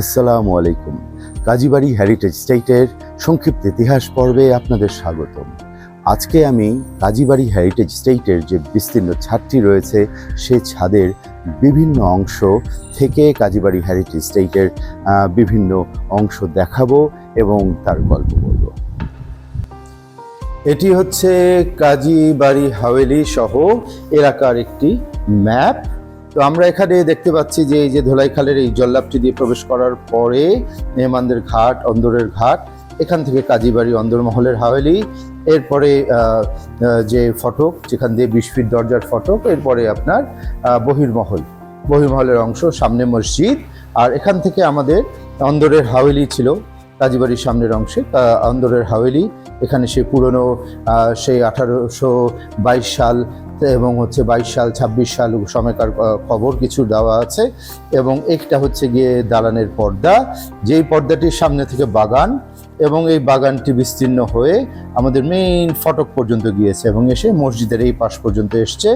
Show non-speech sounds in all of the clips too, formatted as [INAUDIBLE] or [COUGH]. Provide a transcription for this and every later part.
আসসালামু আলাইকুম। কাজীবাড়ি হেরিটেজ স্টেটের সংক্ষিপ্ত ইতিহাস পর্বে আপনাদের স্বাগতম। আজকে আমি কাজীবাড়ি হেরিটেজ স্টেটের যে বিস্তীর্ণ ছাদটি রয়েছে, সে ছাদের বিভিন্ন অংশ থেকে কাজীবাড়ি হেরিটেজ স্টেটের বিভিন্ন অংশ দেখাবো এবং তার গল্প বলব। এটি হচ্ছে কাজীবাড়ি হাভেলি সহ এলাকার একটি ম্যাপ। তো আমরা এখানে দেখতে পাচ্ছি যে এই যে ধোলাইখালের এই জল্লাপটি দিয়ে প্রবেশ করার পরে মেহমানদের ঘাট, অন্দরের ঘাট, এখান থেকে কাজীবাড়ি, অন্দরমহলের হাভেলি, এরপরে যে ফটক, যেখান দিয়ে বিশ ফিট দরজার ফটক, এরপরে আপনার বহির্মহল। বহির্মহলের অংশ, সামনে মসজিদ, আর এখান থেকে আমাদের অন্দরের হাভেলি ছিল, কাজীবাড়ির সামনের অংশে অন্দরের হাভেলি, এখানে সেই পুরনো সেই আঠারোশো বাইশ সাল এবং হচ্ছে বাইশ সাল, ছাব্বিশ সাল সময়কার খবর কিছু দেওয়া আছে। এবং একটা হচ্ছে গিয়ে দালানের পর্দা, যেই পর্দাটির সামনে থেকে বাগান এবং এই বাগানটি বিস্তীর্ণ হয়ে আমাদের মেইন ফটক পর্যন্ত গিয়েছে এবং এসে মসজিদের এই পাশ পর্যন্ত এসছে,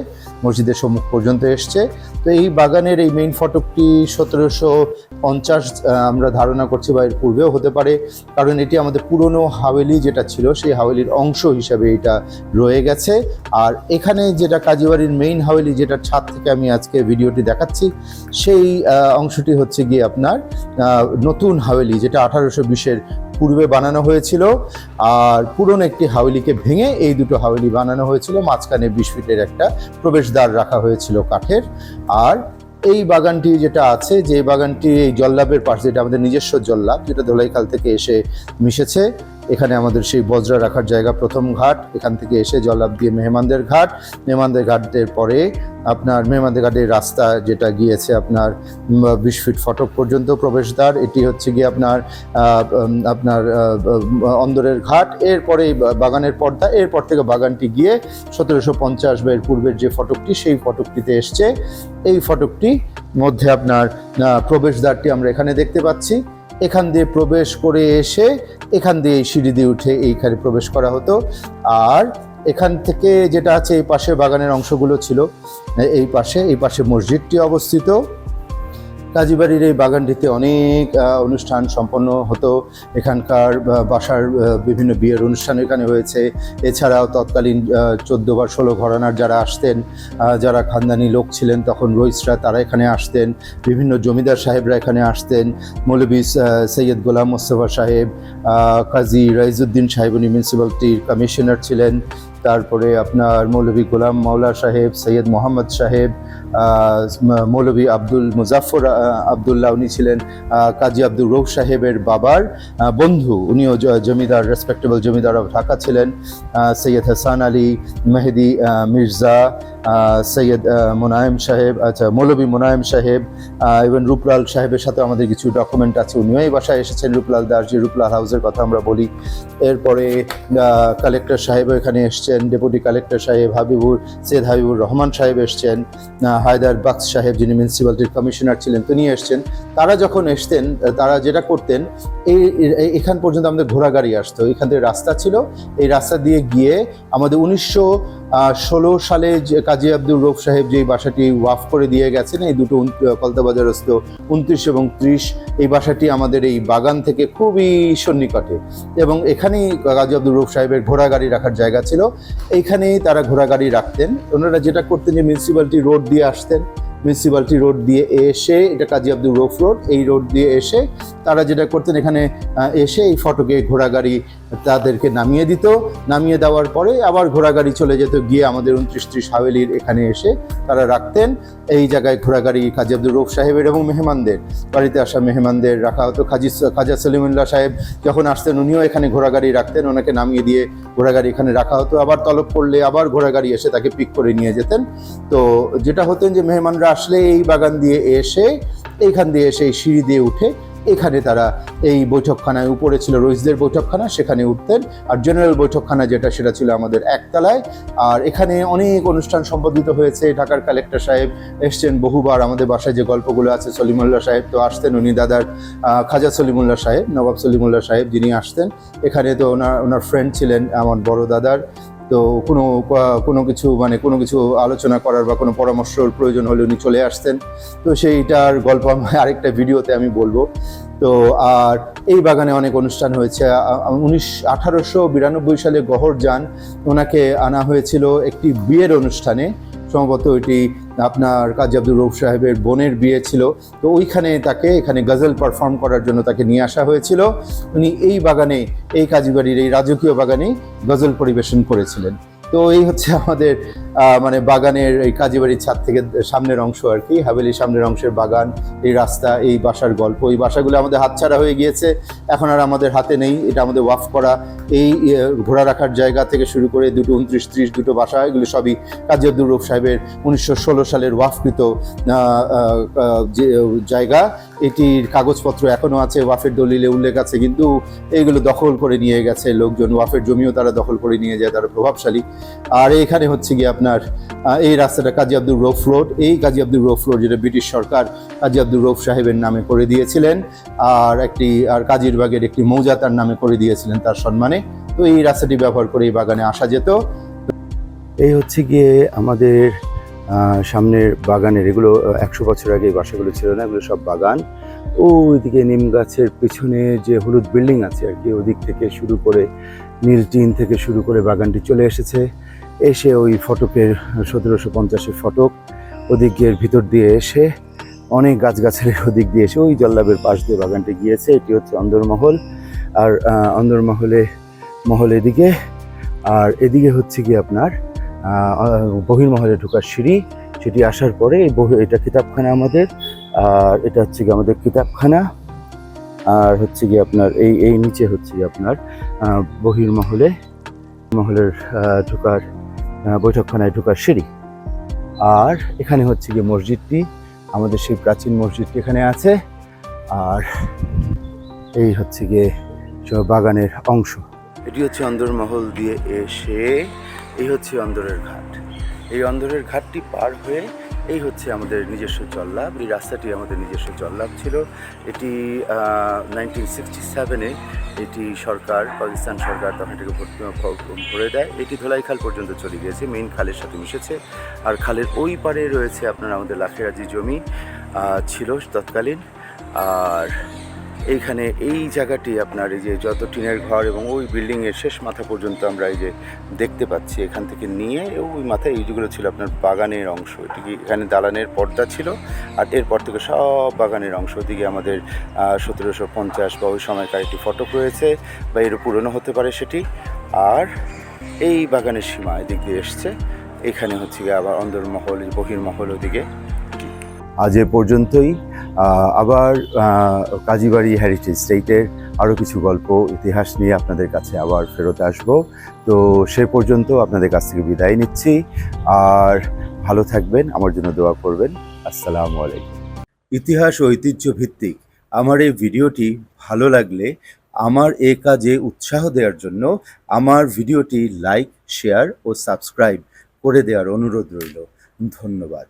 মসজিদের সম্মুখ পর্যন্ত এসছে। তো এই বাগানের এই মেইন ফটকটি সতেরোশো পঞ্চাশ আমরা ধারণা করছি বা এর পূর্বেও হতে পারে, কারণ এটি আমাদের পুরনো হাওয়েলি যেটা ছিল, সেই হাওয়েলির অংশ হিসাবে এটা রয়ে গেছে। আর এখানে যেটা কাজীবাড়ির মেইন হাওয়েলি, যেটা ছাদ থেকে আমি আজকে ভিডিওটি দেখাচ্ছি, সেই অংশটি হচ্ছে গিয়ে আপনার নতুন হাওয়েলি, যেটা আঠারোশো বিশের পূর্বে বানানো হয়েছিল। আর পুরনো একটি হাভেলিকে ভেঙে এই দুটো হাভেলি বানানো হয়েছিল, মাঝখানে বিশ ফিটের একটা প্রবেশদ্বার রাখা হয়েছিল কাঠের। আর এই বাগানটি যেটা আছে, যে বাগানটি এই জল্লাভের পাশে যেটা আমাদের নিজস্ব জল্লাভ যেটা ধোলাইখাল থেকে এসে মিশেছে। এখানে আমাদের সেই বজরা রাখার জায়গা প্রথম ঘাট। এখান থেকে এসে জল্লাভ দিয়ে মেহমানদের ঘাট। মেহমানদের ঘাটের পরে আপনার মেহমানদের ঘাটের রাস্তা যেটা গিয়েছে আপনার বিশ ফিট ফটক পর্যন্ত প্রবেশদ্বার। এটি হচ্ছে গিয়ে আপনার আপনার অন্দরের ঘাট। এরপরে বাগানের পর্দা। এরপর থেকে বাগানটি গিয়ে সতেরোশো পঞ্চাশ বা এর পূর্বের যে ফটকটি, সেই ফটকটিতে এসছে। এই ফটকটি মধ্যে আপনার প্রবেশদ্বারটি আমরা এখানে দেখতে পাচ্ছি। এখান দিয়ে প্রবেশ করে এসে এখান দিয়ে সিঁড়ি দিয়ে উঠে এইখানে প্রবেশ করা হতো। আর এখান থেকে যেটা আছে এই পাশে বাগানের অংশগুলো ছিল, এই পাশে এই পাশে মসজিদটি অবস্থিত। কাজীবাড়ির এই বাগানটিতে অনেক অনুষ্ঠান সম্পন্ন হতো। এখানকার বাসার বিভিন্ন বিয়ের অনুষ্ঠান এখানে হয়েছে। এছাড়াও তৎকালীন চোদ্দ বা ষোলো ঘরানার যারা আসতেন যারা খানদানি লোক ছিলেন, তখন রইসরা তারা এখানে আসতেন। বিভিন্ন জমিদার সাহেবরা এখানে আসতেন। মৌলবী সৈয়দ গোলাম মোস্তফা সাহেব কাজী রাইজউদ্দিন সাহেব, উনি মিউনিসিপ্যালিটির কমিশনার ছিলেন। তারপরে আপনার মৌলভী গোলাম মাওলা সাহেব, সৈয়দ মোহাম্মদ সাহেব মৌলভী আব্দুল মুজাফর আবদুল্লাহ, উনি ছিলেন কাজী আব্দুল রৌফ সাহেবের বাবার বন্ধু। উনিও জমিদার রেসপেক্টেবল জমিদার অফ ঢাকা ছিলেন সৈয়দ হাসান আলী মেহেদি মির্জা সৈয়দ মোনায়েম সাহেব আচ্ছা মৌলভী মোনায়েম সাহেব ইভেন রূপলাল সাহেবের সাথে আমাদের কিছু ডকুমেন্ট আছে। উনিও এই বাসায় এসেছেন, রূপলাল দাস যে রূপলাল হাউসের কথা আমরা বলি। এরপরে কালেক্টর সাহেব এখানে এসছেন ডেপুটি কালেক্টর সাহেব হাবিবুর সৈয়দ হাবিবুর রহমান সাহেব এসছেন হায়দার বাক্স সাহেব যিনি মিউনিসিপ্যালিটির কমিশনার ছিলেন, তিনি এসছেন। তারা যখন এসতেন তারা যেটা করতেন, এই এখান পর্যন্ত আমাদের ঘোড়াগাড়ি আসতো। এখান থেকে রাস্তা ছিল। এই রাস্তা দিয়ে গিয়ে আমাদের উনিশশো ষোলো সালে যে কাজী আব্দুল রৌফ সাহেব যে বাসাটি ওয়াফ করে দিয়ে গেছেন, এই দুটো কলতাবাজারস্থ উনত্রিশ এবং ত্রিশ। এই বাসাটি আমাদের এই বাগান থেকে খুবই সন্নিকটে। এবং এখানেই কাজী আব্দুল রৌফ সাহেবের ঘোড়াগাড়ি রাখার জায়গা ছিল। এইখানেই তারা ঘোড়া গাড়ি রাখতেন। ওনারা যেটা করতেন যে মিউনিসিপ্যালিটি রোড দিয়ে আসতেন। মিউনিসিপ্যালিটি রোড দিয়ে এসে, এটা কাজী আব্দুল রৌফ রোড, এই রোড দিয়ে এসে তারা যেটা করতেন, এখানে এসে এই ফটকে ঘোড়াগাড়ি তাদেরকে নামিয়ে দিত। নামিয়ে দেওয়ার পরে আবার ঘোড়াগাড়ি চলে যেত, গিয়ে আমাদের উনত্রিশ ত্রিশ হাভেলির এখানে এসে তারা রাখতেন। এই জায়গায় ঘোড়াগাড়ি কাজী আব্দুল রৌফ সাহেবের এবং মেহমানদের, বাড়িতে আসা মেহমানদের রাখা হতো। খাজি খাজা সলিমুল্লাহ সাহেব যখন আসতেন, উনিও এখানে ঘোড়াগাড়ি রাখতেন, ওনাকে নামিয়ে দিয়ে ঘোড়াগাড়ি এখানে রাখা হতো। আবার তলব করলে আবার ঘোড়াগাড়ি এসে তাকে পিক করে নিয়ে যেতেন। তো যেটা হতেন যে, মেহমানরা আসলে এই বাগান দিয়ে এসে, এইখান দিয়ে এসে এই সিঁড়ি দিয়ে উঠে, এখানে তারা এই বৈঠকখানায় উপরে ছিল রইসদের বৈঠকখানা, সেখানে উঠতেন। আর জেনারেল বৈঠকখানা যেটা, সেটা ছিল আমাদের একতলায়। আর এখানে অনেক অনুষ্ঠান সম্পাদিত হয়েছে। ঢাকার কালেক্টর সাহেব এসছেন বহুবার। আমাদের বাসায় যে গল্পগুলো আছে, সলিমুল্লাহ সাহেব তো আসতেন, উনি দাদার খাজা সলিমুল্লাহ সাহেব, নবাব সলিমুল্লাহ সাহেব যিনি আসতেন। এখানে তো ওনার ওনার ফ্রেন্ড ছিলেন আমার বড় দাদার। তো কোনো কোনো কিছু মানে কোনো কিছু আলোচনা করার বা কোনো পরামর্শর প্রয়োজন হলে উনি চলে আসতেন। তো সেইটার গল্প আমি [LAUGHS] আরেকটা ভিডিওতে আমি বলব। তো আর এই বাগানে অনেক অনুষ্ঠান হয়েছে। উনিশ, আঠারোশো বিরানব্বই সালে গহর যান, ওনাকে আনা হয়েছিল একটি বিয়ের অনুষ্ঠানে। সম্ভবত এটি আপনার কাজী আব্দুর রৌফ সাহেবের বোনের বিয়ে ছিল। তো ওইখানে তাকে, এখানে গজল পারফর্ম করার জন্য তাকে নিয়ে আসা হয়েছিল। উনি এই বাগানে, এই কাজীবাড়ির এই রাজকীয় বাগানে গজল পরিবেশন করেছিলেন। তো এই হচ্ছে আমাদের মানে বাগানের এই কাজীবাড়ির ছাদ থেকে সামনের অংশ আর কি হাভেলির সামনের অংশের বাগান, এই রাস্তা, এই বাসার গল্প, এই বাসাগুলো আমাদের হাতছাড়া হয়ে গিয়েছে। এখন আর আমাদের হাতে নেই, এটা আমাদের ওয়াফ করা। এই ঘোড়া রাখার জায়গা থেকে শুরু করে দুটো উনত্রিশ, ত্রিশ দুটো বাসা, এগুলো সবই কাজী আব্দুর রৌফ সাহেবের উনিশশো ষোলো সালের ওয়াফকৃত যে, জায়গা। এটির কাগজপত্র এখনও আছে, ওয়াফের দলিলে উল্লেখ আছে, কিন্তু এইগুলো দখল করে নিয়ে গেছে লোকজন। ওয়াফের জমিও তারা দখল করে নিয়ে যায়, তারা প্রভাবশালী। আর এখানে হচ্ছে গিয়ে আপনার আহ, এই রাস্তাটা কাজী আব্দুর রৌফ রোড। এই কাজী আব্দুর রৌফ রোড যেটা ব্রিটিশ সরকার কাজী আব্দুর রৌফ সাহেবের নামে করে দিয়েছিলেন আর একটি আর কাজীরবাগের একটি মৌজা তার নামে করে দিয়েছিলেন তার সম্মানে। তো এই রাস্তাটি ব্যবহার করে এই বাগানে আসা যেত। এই হচ্ছে গিয়ে আমাদের সামনের বাগানের এগুলো একশো বছর আগে বাসাগুলো ছিল না এগুলো সব বাগান। ওইদিকে নিম গাছের পিছনে যে হলুদ বিল্ডিং আছে আর কি, ওদিক থেকে শুরু করে নীল টিন থেকে শুরু করে বাগানটি চলে এসেছে। এসে ওই ফটকের সতেরোশো পঞ্চাশের ফটক, ওদিক গিয়ে ভিতর দিয়ে এসে অনেক গাছগাছালির ওদিক দিয়ে এসে ওই জল্লাবের পাশ দিয়ে বাগানটি গিয়েছে। এটি হচ্ছে অন্দরমহল। আর অন্দরমহলে, মহল এদিকে। আর এদিকে হচ্ছে কি আপনার বহির্মহলে ঢোকার সিঁড়ি। সেটি আসার পরে এই বহি, এটা কিতাবখানা আমাদের। আর এটা হচ্ছে গিয়ে আমাদের কিতাবখানা। আর হচ্ছে গিয়ে আপনার এই এই নিচে হচ্ছে কি আপনার বহির্মহলে, মহলের ঢোকার বৈঠকখানায় ঢোকার সিঁড়ি। আর এখানে হচ্ছে গিয়ে মসজিদটি, আমাদের সেই প্রাচীন মসজিদটি এখানে আছে। আর এই হচ্ছে গিয়ে বাগানের অংশ। এটি হচ্ছে অন্দরমহল দিয়ে এসে, এই হচ্ছে অন্দরের ঘাট। এই অন্দরের ঘাটটি পার হয়ে এই হচ্ছে আমাদের নিজস্ব জল্লাভ এই রাস্তাটি আমাদের নিজস্ব জল্লাভ ছিল। এটি নাইনটিন সিক্সটি সেভেনে এটি সরকার, পাকিস্তান সরকার তখন এটাকে ভরে দেয়। এটি ধোলাইখাল পর্যন্ত চলে গিয়েছে। মেইন খালের সাথে মিশেছে। আর খালের ওই পারে রয়েছে আপনার আমাদের লাখেরাজি জমি ছিল তৎকালীন। আর এইখানে এই জায়গাটি আপনার এই যে যত টিনের ঘর এবং ওই বিল্ডিংয়ের শেষ মাথা পর্যন্ত আমরা এই যে দেখতে পাচ্ছি এখান থেকে নিয়ে ওই মাথায় এইগুলো ছিল আপনার বাগানের অংশ। এটি কি এখানে দালানের পর্দা ছিল আর এরপর থেকে সব বাগানের অংশ। ওদিকে আমাদের সতেরোশো পঞ্চাশ বা ওই সময়কার একটি ফটক রয়েছে বা এর পুরনো হতে পারে সেটি। আর এই বাগানের সীমা এদিক দিয়ে এসছে। এখানে হচ্ছে গিয়ে আবার অন্দরমহল, বহির্মহল ওদিকে। আজ এ পর্যন্তই। আবার কাজীবাড়ি হেরিটেজ স্টেটের আরও কিছু গল্প, ইতিহাস নিয়ে আপনাদের কাছে আবার ফেরত আসব। তো সে পর্যন্ত আপনাদের কাছ থেকে বিদায় নিচ্ছি। আর ভালো থাকবেন, আমার জন্য দোয়া করবেন। আসসালামু আলাইকুম। ইতিহাস ঐতিহ্য ভিত্তিক আমার এই ভিডিওটি ভালো লাগলে আমার এ কাজে উৎসাহ দেওয়ার জন্য আমার ভিডিওটি লাইক, শেয়ার ও সাবস্ক্রাইব করে দেওয়ার অনুরোধ রইল। ধন্যবাদ।